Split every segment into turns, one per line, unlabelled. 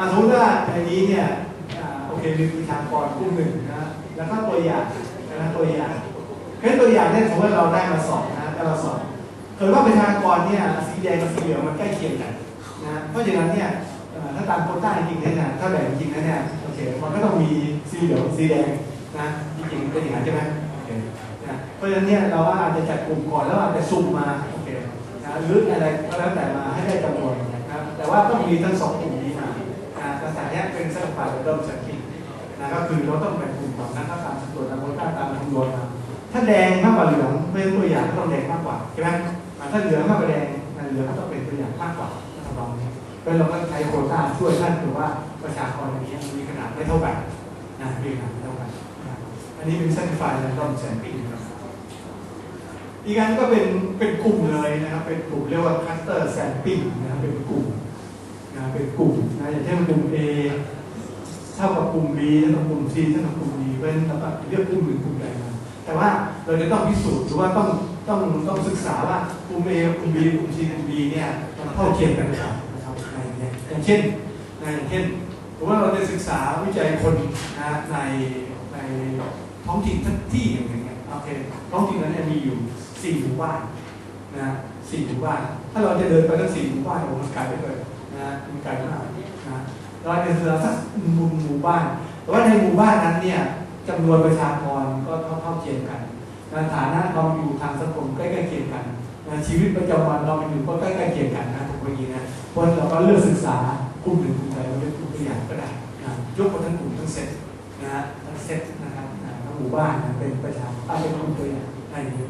อะสมมติว่าในนี้เนี่ยโอเคมีประชากรกลุ่มหนึ่งนะแล้วก็ตัวอย่างนะตัวอย่างเคสตัวอย่างเนี่ยสมมติว่าเราได้มาสองนะได้มาสองเกิดว่าประชากรเนี่ยสีแดงกับสีเหลืองมันใกล้เคียงกันนะเพราะฉะนั้นเนี่ยถ้าตามโควต้าจริงเนี่ยถ้าแบ่งจริงๆแล้วเนี่ยโอเคมันก็ต้องมีสีเหลืองสีแดงนะจริงๆเป็นอย่างนั้นใช่ไหมโอเคนะเพราะฉะนั้นเนี่ยเราว่าอาจจะจัดกลุ่มก่อนแล้วอาจจะสุ่มมาโอเคนะหรืออะไรก็แล้วแต่มาให้ได้จำนวนนะครับแต่ว่าต้องมีทั้งสองกลุ่ม นี้เป็นเส้นฝ่ายเริ่มสังเกตนะก็คือเราต้องแบ่งกลุ่มก่อนนะถ้าตามสัดส่วนตามโควต้าตามคำนวณมาถ้าแดงมากกว่าเหลืองเป็นตัวอย่างก็ต้องแดงมากกว่าใช่ไหมถ้าเหลืองมากกว่าแดงอ่าเหลืองก็ต้องเป็นตัวอย่างมากกว่าทำนองนี้แล้วเราก็ใช้โคต้าช่วยท่านถือว่าประชากรอันนี้มีขนาดไม่เท่ากันนะมีขนาดไม่เท่ากันอันนี้เป็นเส้นไฟแล้วก็แสนปีนะครับอีกอันก็เป็นเป็นกลุ่มเลยนะครับเป็นกลุ่มเรียกว่าคัสเตอร์แซมปิ้งนะครับเป็นกลุ่ม นะเป็นกลุ่มนะอย่างเช่นกลุ่ม A เท่ากับกลุ่ม B เท่ากับกลุ่ม C เท่ากับกลุ่ม D เป็นแล้วก็เรียกกลุ่มหนึ่งกลุ่มใดมาแต่ว่าเราจะต้องพิสูจน์หรือว่าต้องต้องต้องศึกษาว่ากลุ่ม A กลุ่ม B กลุ่ม C กลุ่ม D เนี่ยมันเท่าเทียมกันหรือเปล่านะครับในเนี่ยอย่างเช่นในอย่างเช่นหรือว่าเราจะศึกษาวิจัยคนนะในในท้องถิ่นทักที่อย่างเงี้ยโอเคท้องถิ่นนั้นเนี่ยมีอยู่สี่หมู่บ้านนะสี่หมู่บ้านถ้าเราจะเดินไปทั้งสี่หมู่บ้านโอ้มันไกลไปเลย นะมันไกลมากนะเราจะเดินสักมุมหมู่บ้าน แต่ว่าในหมู่บ้านนั้นเนี่ยจำนวนประชากรก็เท่าเท่าเทียมกันนะฐานะความอยู่ทางสังคมใกล้ๆเคียงกันนะชีวิตประจำวันเราอยู่ก็ใกล้ๆเคียงกันนะผมเมื่อกี้นะเพราะเราก็เลือกศึกษากลุ่มหนึ่งกลุ่มใดเราเลือกกลุ่มตัวอย่างก็ได้นะยกมาทั้งกลุ่มทั้งเซตนะฮะทั้งเซตนะครับนะทั้งหมู่บ้านนะเป็นประชาเอาเป็นกลุ่มตัวอย่างอะไรอย่างนี้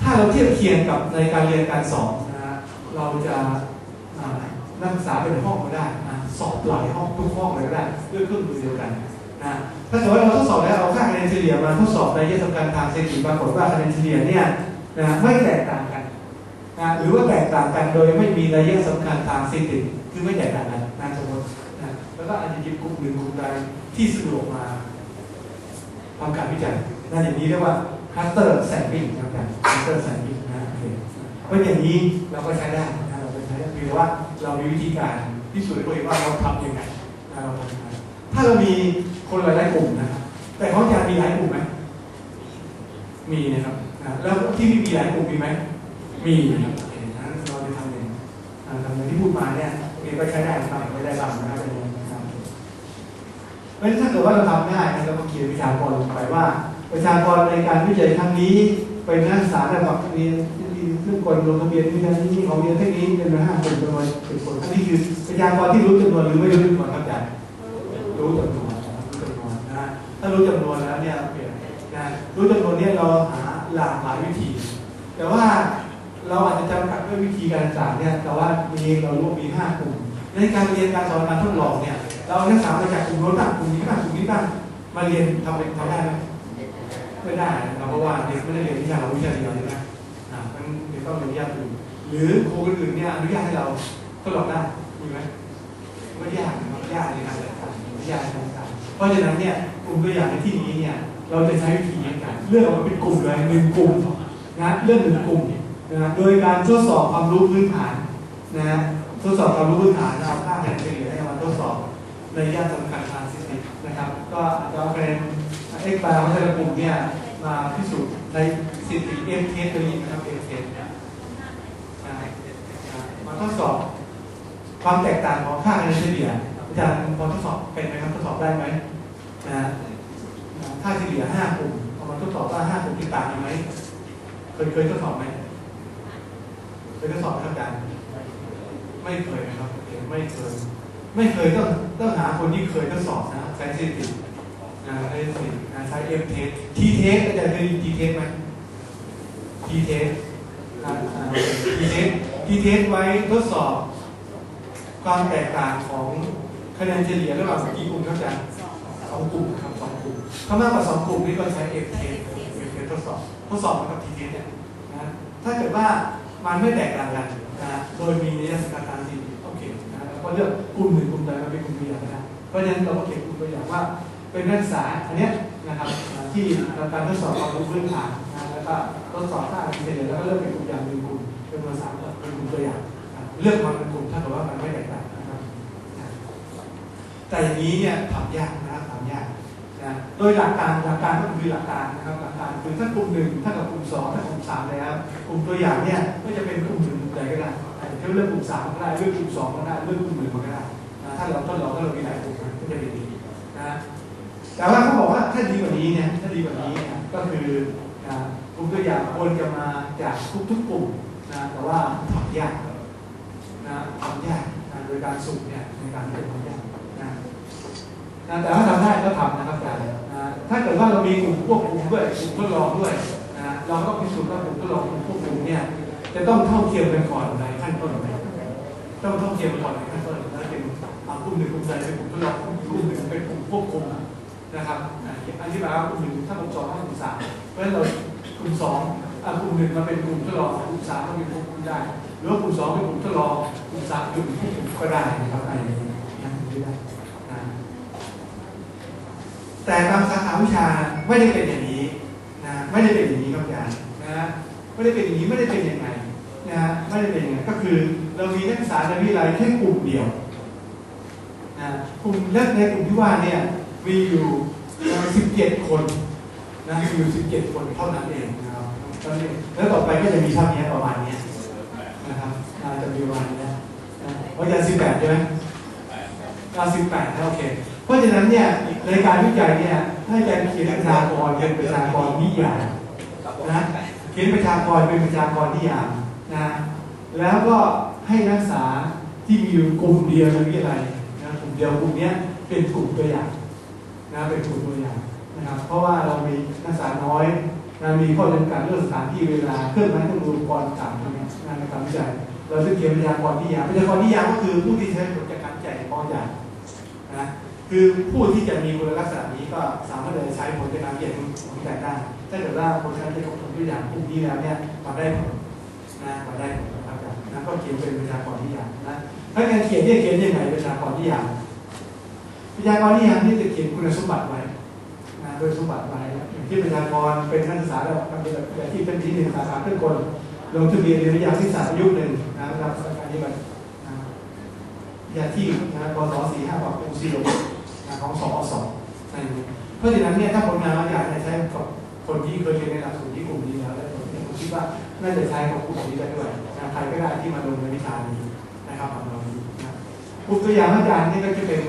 ถ้าเราเทียบเคียงกับในการเรียนการสอนนะฮะเราจะ นักศึกษาเป็นห้องก็ได้นะสอบหลายห้องทุกห้องเลยก็ได้ด้วยเครื่องมือเดียวกันนะถ้าสมมติเราทดสอบแล้วเอาค่าคะแนนเฉลี่ยมาทดสอบในยสำคัญทางเศรษฐกิจปรากฏว่าคะแนนเฉลี่ยเนี่ยนะไม่แตกต่างกันนะหรือว่าแตกต่างกันโดยไม่มีระยะสำคัญทางเศรษฐกิจคือไม่แตกต่างกันนะสมมตินะแล้วก็อาจจะหยิบกลุ่มหนึ่งกลุ่มใดที่สะดวกมาทำการวิจัยนั่นอย่างนี้เรียกว่า cluster sampling นะครับ cluster sampling นะโอเคเพราะอย่างนี้เราก็ใช้ได้นะเราก็ใช้ได้เพียงแต่ว่า เรามีวิธีการพิสูจน์ให้ตัวเองว่าเราทำยังไงเราทำยังไงถ้าเรามีคนหลายๆกลุ่มนะครับแต่ของอาจารย์มีหลายกลุ่มไหมมีนะครับแล้วที่มีหลายกลุ่มมีไหมมีนะครับโอเคนั้นเราจะทำเองทำองที่พูดมาเนี่ยโอเคก็ใช้ได้บ้างไม่ได้บ้างนะครับเป็นอย่างนี้นะครับเพราะฉะนั้นถ้าเกิดว่าเราทำง่ายเราก็เขียนประชากรลงไปว่า ประชากรในการวิจัยครั้งนี้เป็นนักศึกษาระดับเรียน เรื่องคนลงทะเบียนวิทยานี้ของเรียนเทคนิคเป็นมาห้าคนจำนวนเป็นคนอันนี้คือประชากรที่รู้จำนวนหรือไม่รู้จำนวนครับอาจารย์รู้จำนวนรู้จำนวนนะถ้ารู้จำนวนแล้วเนี่ยเปลี่ยนนะรู้จำนวนเนี่ยเราหาหลากหลายวิธี แต่ว่าเราอาจจะจำกัดด้วยวิธีการศึกษาเนี่ยแต่ว่ามีเรารู้มีห้ากลุ่มในการเรียนการสอนการทดลองเนี่ยเราเอานักศึกษามาจากกลุ่มโน้นบ้างกลุ่มนี้บ้างกลุ่มนี้บ้างมาเรียนทำเป็นทำได้ไหมไม่ได้นะครับเพราะว่าเด็กไม่ได้เรียนวิชาเราวิชาเดียวใช่ไหม อ่ามันเด็กต้องเรียนวิชาอื่นหรือครูคนอื่นเนี่ยอนุญาตให้เราทดลองได้มีไหมไม่ยากนะครับยากในการจัดการไม่ยากในการจัดการเพราะฉะนั้นเนี่ยกลุ่มตัวอย่างในที่นี้เนี่ยเราจะใช้วิธีนี้กันเลือกออกมาเป็นกลุ่มเลยหนึ่งกลุ่มนะเลือกหนึ่งกลุ่มนะโดยการทดสอบความรู้พื้นฐานนะทดสอบความรู้พื้นฐานเอาค่าคะแนนเฉลี่ยให้มาทดสอบในระยะสำคัญทางสถิตินะครับ ก็อาจจะเอาคะแนนเอ็กซ์บาร์ของแต่ละกลุ่มเนี่ย มาพิสูจน์ในสถิติเอ็มเทสตัวนี้นะครับเอ็มเทสมาทดสอบความแตกต่างของค่าคะแนเฉลี่ยอาจารย์พอทดสอบเป็นไหมครับทดสอบได้ไหมนะค่าเฉลี่ยห้ากลุ่มเอามาทดสอบว่าห้ากลุ่มที่ต่างกันไหมเคยเคยทดสอบไหมเคยทดสอบครับอาจารย์ไม่เคยนะครับไม่เคย ไม่เคยต้องต้องหาคนที่เคยทดสอบนะใช้สถิติ ใช้สิใช้เอฟเทสทีเทสอาจารย์เคยทีเทสไหมทีเทสทีเทสทีเทสไว้ทดสอบ ความแตกต่างของคะแนนเฉลี่ยระหว่างกี่กลุ่มครับอาจารย์สองกลุ่มครับสองกลุ่มถ้ามากกว่าสองกลุ่มนี่ก็ใช้เอฟเทสเอฟเทสทดสอบ ทดสอบกับทีเทสเนี่ยนะถ้าเกิดว่ามันไม่แตกต่างกันนะโดยมีระยสังกัดทางทีโอเคนะแล้วก็เลือกกลุ่มหนึ่งกลุ่มใดมาเป็นกลุ่มตัวอย่างนะเพราะฉะนั้นเราก็เก็บกลุ่มตัวอย่างว่า เป็นนักศึกษาอันนี้นะครับที่การทดสอบความรู้พื้นฐานนะแล้วก็ทดสอบค่าคะแนนเฉลี่ยแล้วก็เลือกเป็นกลุ่มอย่างหนึ่งกลุ่มเป็นภาษาเป็นกลุ่มตัวอย่างเลือกมาเป็นกลุ่มถ้าเกิดว่ามันไม่แตกต่างนะครับแต่อย่างนี้เนี่ยทำยากนะครับทำยากนะโดยหลักการหลักการก็คือหลักการนะครับหลักการคือถ้ากลุ่มหนึ่งถ้ากับกลุ่มสองถ้ากลุ่มสามแล้วกลุ่มตัวอย่างเนี่ยก็จะเป็นกลุ่มหนึ่งกลุ่มใดก็ได้อาจจะเลือกกลุ่มสามก็ได้เลือกกลุ่มสองก็ได้เลือกกลุ่มหนึ่งก็ได้นะถ้าเราทดลองถ้าเรามีหลายกลุ่มก็จะเป็นอย่างนี้นะ แต่ว่าเขาบอกว่าถ้าดีกว่านี้เนี่ยถ้าดีกว่านี้เนี่ยก็คือนะกลุ่มตัวอย่างควรจะมาจากทุกๆกลุ่มนะแต่ว่าทำยากนะทำยากนะโดยการสุ่มเนี่ยในการที่จะทำยากนะนะแต่ถ้าทำได้ก็ทำนะครับอาจารย์นะถ้าเกิดว่าเรามีกลุ่มควบคุมด้วยกลุ่มทดลองด้วยนะเราก็พิสูจน์ว่ากลุ่มทดลองกลุ่มควบคุมเนี่ยจะต้องเท่าเทียมกันก่อนในขั้นต้นต้องเท่าเทียมกันก่อนในขั้นต้นแล้วเป็นกลุ่มหนึ่งกลุ่มใดเป็นกลุ่มทดลองกลุ่มหนึ่งเป็นกลุ่มควบคุม นะครับอะอธิบายว่ากลุ่มหนึ่งถ้ากลุ่มสองถ้ากลุ่มสามเพราะฉะนั้นเรากลุ่มสองอะกลุ่มหนึ่งมาเป็นกลุ่มทดลองกลุ่มสามก็เป็นควบคุมได้หรือว่ากลุ่มสองเป็นกลุ่มทดลองกลุ่มสามเป็นกลุ่มก็ได้นะครับอะไรอย่างนี้นะได้นะแต่บางสาขาวิชาไม่ได้เป็นอย่างนี้นะไม่ได้เป็นอย่างนี้ครับอาจารย์นะไม่ได้เป็นอย่างนี้ไม่ได้เป็นยังไงนะไม่ได้เป็นยังไงก็คือเรามีนักศึกษาในวิทยาลัยแค่กลุ่มเดียวนะกลุ่มและในกลุ่มที่ว่าเนี่ย มีอยู่สิบเจ็ดคนนะมีอยู่สิบเจ็ดคนเท่านั้นเองนะครับตอนนี้แล้วต่อไปก็จะมีเท่านี้ประมาณนี้นะครับอาจะมีวันนะว่าะสิบแปดใช่ไหมเราสิบแปดโอเคเพราะฉะนั้นเนี่ยในการวิจัยเนี่ยให้อาจารย์เขียนประชากรเป็นประชากรนิยามนะเขียนประชากรเป็นประชากรนิยามนะแล้วก็ให้นักศึกษาที่มีอยู่กลุ่มเดียวในวิทยาลัยนะกลุ่มเดียวกลุ่มนี้เป็นกลุ่มตัวอย่าง นะเป็นกลุ่มตัวอย่างนะครับ เพราะว่าเรามีนักศึกษาน้อยนะมีข้อจำกัดเรื่องสถานที่เวลาเครื่องไม้เครื่องมืออุปกรณ์ต่างๆนะงานในการวิจัยเราจะเขียนประชากรนิยามประชากรนิยามก็คือผู้ที่ใช้ผลจากการวิจัยในข้ออย่างนะคือผู้ที่จะมีคุณลักษณะนี้ก็สามารถจะใช้ผลจากการวิจัยของวิจัยได้ถ้าเกิดว่าผลการวิจัยของผลตัวอย่างกลุ่มนี้แล้วเนี่ยมาได้ผลนะมาได้ผลนะครับอาจารย์นะก็เขียนเป็นประชากรนิยามนะถ้าการเขียนเนี่ยเขียนยังไงประชากรนิยาม ประชากรนิยามที่จะเขียนคุณสมบัติไว้นะโดยสมบัติไว้อย่างที่ประชากรเป็นนักศึกษาแล้วทำเป็นแบบที่เป็นที่หนึ่งสาขาเพื่อนคนลงทะเบียนเรียนวิทยาที่สามอายุหนึ่งนะรับสการปฏิบัตินะวิทยาที่นะกศสี่ห้าบอกองค์สี่ลงนะของสอสอในนี้เพราะฉะนั้นเนี่ยถ้าผลงานเราอยากจะใช้กับคนที่เคยเรียนในหลักสูตรที่กลุ่มนี้แล้วแล้วผมคิดว่าน่าจะใช้กับกลุ่มนี้ได้ด้วยนะใครก็ได้ที่มาลงในวิชานี้นะครับของเรานี้นะกลุ่มตัวอย่างอาจารย์นี่ก็จะเป็น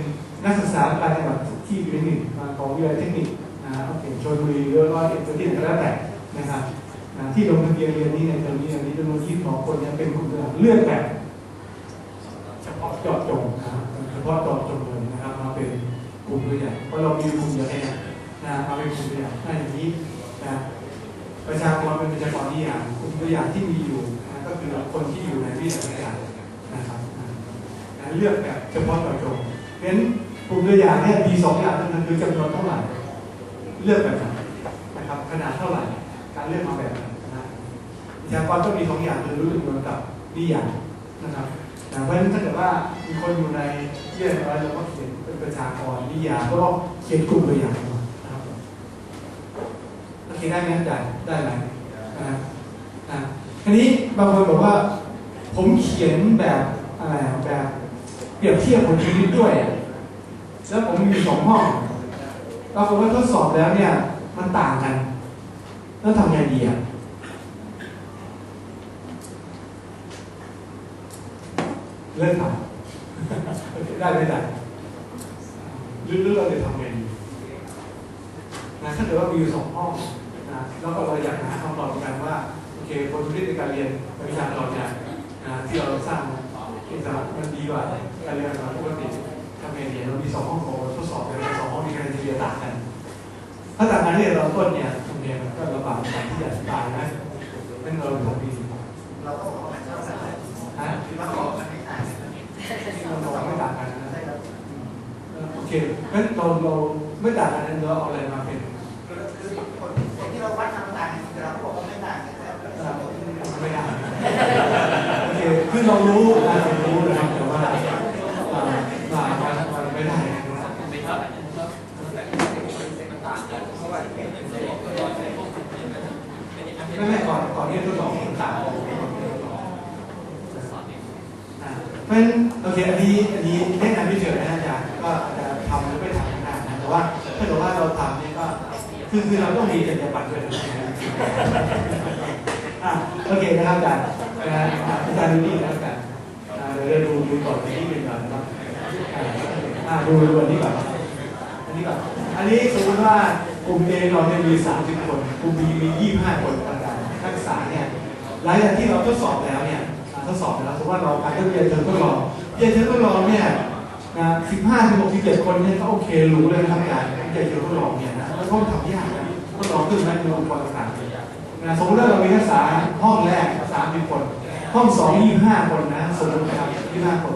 นักศึกษาการปฏิบัติที่อยู่ในหนึ่งของวิทยาลัยเทคนิคนะโอเคชลบุรีหรือว่าเอกชนที่ไหนก็แล้วแต่นะครับที่ลงทะเบียนเรียนนี้ในเทอมนี้อันนี้จำนวนที่ของคนเนี่ยเป็นกลุ่มเลือกแบบเฉพาะเจาะจงนะครับเฉพาะเจาะจงเลยนะครับมาเป็นกลุ่มตัวอย่างเพราะเรามีกลุ่มเดียวเองนะมาเป็นกลุ่มตัวอย่างถ้าอย่างนี้นะประชากรเป็นประชากรที่อย่างกลุ่มตัวอย่างที่มีอยู่นะก็คือคนที่อยู่ในวิทยาลัยนะครับเลือกแบบเฉพาะเจาะจงเพราะฉะนั้น กลุ่มตัวอย่างเนี่ยมีสองอย่างนั่นคือจำนวนเท่าไหร่ เลือกแบบไหนนะครับ ขนาดเท่าไหร่ การเลือกมาแบบนั้นนะวิทยากรก็มีสองอย่างคือรู้จำนวนกับนิยามนะครับเพราะฉะนั้นถ้าเกิดว่ามีคนอยู่ในเยื่อน้อยเราก็เขียนเป็นประชากรนิยามก็เขียนกลุ่มตัวอย่างมานะครับโอเคได้ไหมอาจารย์ได้ไหมนะนะทีนี้บางคนบอกว่า ผมเขียนแบบอะไรแบบเปรียบเทียบผลชีวิตด้วย แล้วผมมีสองห้องปรากฏว่าทดสอบแล้วเนี่ย มันต่างกัน แล้วทำไงดีอะ เลิกทำ ได้ไม่ได้หรือหรือเราจะทำไงดีนะถ้าเกิดว่ามีอยู่สองห้องนะแล้วก็เราอยากหาคำตอบกันว่าโอเคผลผลิตในการเรียนวิชาเราเนี่ยนะที่เราสร้างอิสระมันดีกว่าการเรียนเราปกติทำไงดีเรามีสองห้องของทดสอบเลยสองห้องมีการเรียนต่างกัน ถ้าจากนั้นเนี่ยเราต้นเนี่ยตรงนี้มันก็ลำบากในการที่จะอธิบายนะเป็นเราทำดี
เราก็บอกว่ามันเท่ากันเลย
ฮะ
เราบอกว่ามันไม่ต่างกัน
เราบอกไม่ต่างกันนะโอเคงั้นเราเราไม่ต่างกันนั้นเราเอาอะไรมาเป็น
คือคือผลผลที่เราวัดทำต่างกันแต่เราก็บอกว่าไม่ต่างกันแต่
เอ่อไม่ได้โอเคคือเรารู้นะเรารู้นะครับแต่ว่าเอ่อมามามาไม่ได้นะครับไม่ไม่ ก่อนก่อนที่จะทดสอบต่างกันอ่าเพราะฉะนั้นโอเคอันนี้อันนี้แนะนำไม่เฉยนะอาจารย์ก็จะทำหรือไม่ทำก็ได้นะแต่ว่าถ้าเกิดว่าเราทำเนี่ยก็คือคือเราต้องมีจรรยาบรรณด้วยนะอะโอเคนะครับอาจารย์อาจารย์ดูนี่นะครับอาจารย์เดี๋ยวเราดูดูก่อนที่เป็นก่อนนะครับอ่าดูดูอันนี้ก่อนอันนี้ก่อนอันนี้สมมติว่ากลุ่ม A เราเนี่ยมี 30 คนกลุ่ม B มี 25 คนอาจารย์ นักศึกษาเนี่ยหลังจากที่เราทดสอบแล้วเนี่ยทดสอบแล้วสมมติว่าเราการเรียนเชิงทดลองเรียนเชิงทดลองเนี่ยนะ15 16 17คนเนี่ยก็โอเครู้เลยนะครับอาจารย์เรียนเชิงทดลองเนี่ยนะแล้วก็ทำยากนะทดลองขึ้นไหมมีองค์กรต่างๆนะสมมติว่าเรามีนักศึกษาห้องแรกสามสิบคน ห้องสองยี่ห้าคนนะสมมตินะครับยี่ห้าคน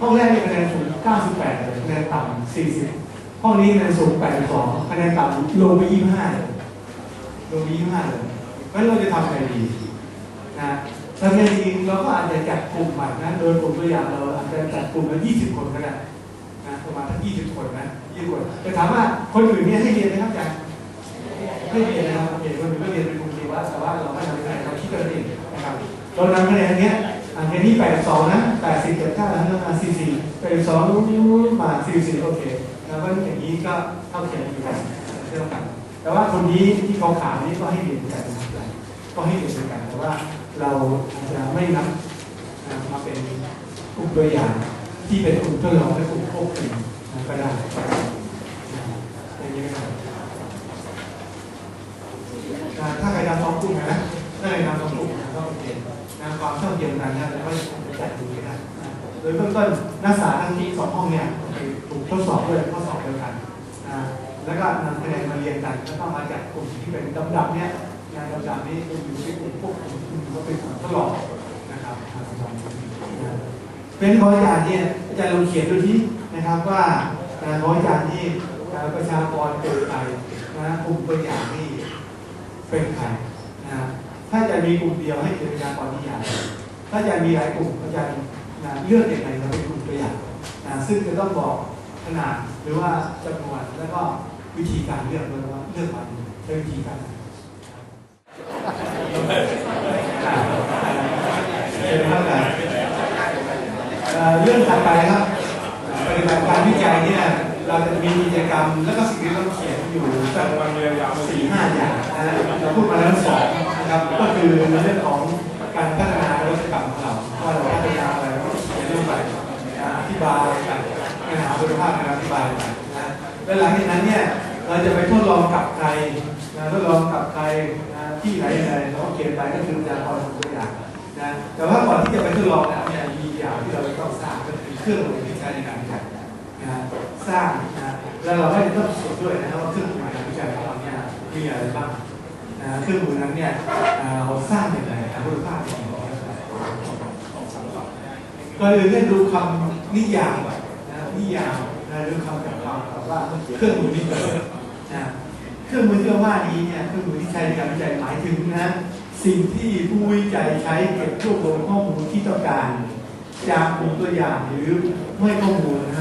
ห้องแรกมีคะแนนสูงเก้าสิบแปดคะแนนต่ำสี่สิบห้องนี้คะแนนสูงแปดสิบสองคะแนนต่ำลงไปยี่ห้าเลยลงไปยี่ห้าเลย งั้นเราจะทำไงดีนะทำไงดีเราก็อาจจะจัดกลุ่มใหม่นะโดยกลุ่มตัวอย่างเราอาจจะจัดกลุ่มละยี่สิบคนก็ได้นะประมาณทั้งยี่สิบคนนะยี่สิบคนแต่ถามว่าคนอื่นเนี่ยให้เรียนไหมครับอาจารย์ไม่เรียนนะครับเรียนคนหนึ่งก็เรียนเป็นกลุ่มชีวะแต่ว่าเราไม่ทำคะแนนเราคิดกันเองนะครับเรานำคะแนนเนี้ยอันนี้แปดสองนะแปดสิบเจ็ดเก้าแล้วมาสี่สี่แปดสองมาสี่สี่โอเคแล้วก็อย่างนี้ก็เท่าเทียมกันเท่ากันแต่ว่าคนนี้ที่เขาขานี้ก็ให้เรียนกันนะครับ ก็ให้เรียนกันแต่ว่าเราจะไม่นับมาเป็นกลุ่มตัวอย่างที่เป็นกลุ่มทดลองและกลุ่มควบคุมก็ได้อย่างนี้ก็ได้นะถ้าใครทำสองกลุ่มนะถ้าใครทำสองกลุ่มนะก็โอเคนะความเท่าเทียมกันนะแล้วก็จัดดูกันนะโดยเบื้องต้นนักศึกษาทั้งที่สองห้องเนี่ยถูกทดสอบด้วยข้อสอบเดียวกันแล้วก็นำคะแนนมาเรียนกันแล้วก็มาจัดกลุ่มที่เป็นลำดับเนี่ย งานลำดับนี้จะอยู่ที่กลุ่มพวกกลุ่มกลุ่มก็เป็นกลุ่มทดลองนะครับนะเป็นของอาจารย์เนี่ยอาจารย์ลองเขียนดูที่นะครับว่าของอาจารย์นี่ประชากรเป็นใครนะกลุ่มตัวอย่างนี่เป็นใครนะถ้าจะมีกลุ่มเดียวให้เป็นประชากรที่ใหญ่ถ้าจะมีหลายกลุ่มอาจารย์นะเลือกอย่างไรเราเป็นกลุ่มตัวอย่างนะซึ่งจะต้องบอกขนาดหรือว่าจำนวนแล้วก็วิธีการเลือกด้วยว่าเลือกมันใช้วิธีการ เชิญครับอาจารย์เอ่อเรื่องถัดไปครับปฏิบัติการวิจัยเนี่ยเราจะมีกิจกรรมแล้วก็สิ่งที่ต้องเขียนอยู่สัก
วันเรียนยาว
สี่ห้าอย่างนะเราพูดมาแล้วสองนะครับก็คือในเรื่องของการพัฒนานวัตกรรมของเราว่าเราพัฒนาอะไรในเรื่องอะไรนะอธิบายกันเนื้อหาคุณภาพการอธิบายกันนะและหลังจากนั้นเนี่ยเราจะไปทดลองกับใครนะทดลองกับใครนะที่ไหนไหนเราก็เขียนไปก็คือจะพอทำตัวอย่างนะแต่ว่าก่อนที่จะไปทดลองเนี่ยเนี่ยมีอย่างที่เราต้องสร้างก็คือเครื่องมือที่ใช้ในการจัดนะสร้างนะแล้วเราก็จะต้องสรุปด้วยนะครับว่าเครื่องมือการวิจัยของเราเนี่ยมีอะไรบ้างนะเครื่องมือนั้นเนี่ยเราสร้างอย่างไรนะคุณภาพเป็นอย่างไรก็เลยได้ดูคำนิยามนะนิยามนะดูคำจาก่อนว่าเครื่องมือนี้เกิดนะเครื่องมือที่ว่านี้เนี่ยเครื่องมือที่ใช้ในการวิจัยหมายถึงนะ สิ่งที่ผู้วิจัยใช้เก็บรวบรวมข้อมูลที่ต้องการจากกลุ่มตัวอย่างหรือไม่ข้อมูลนะฮะ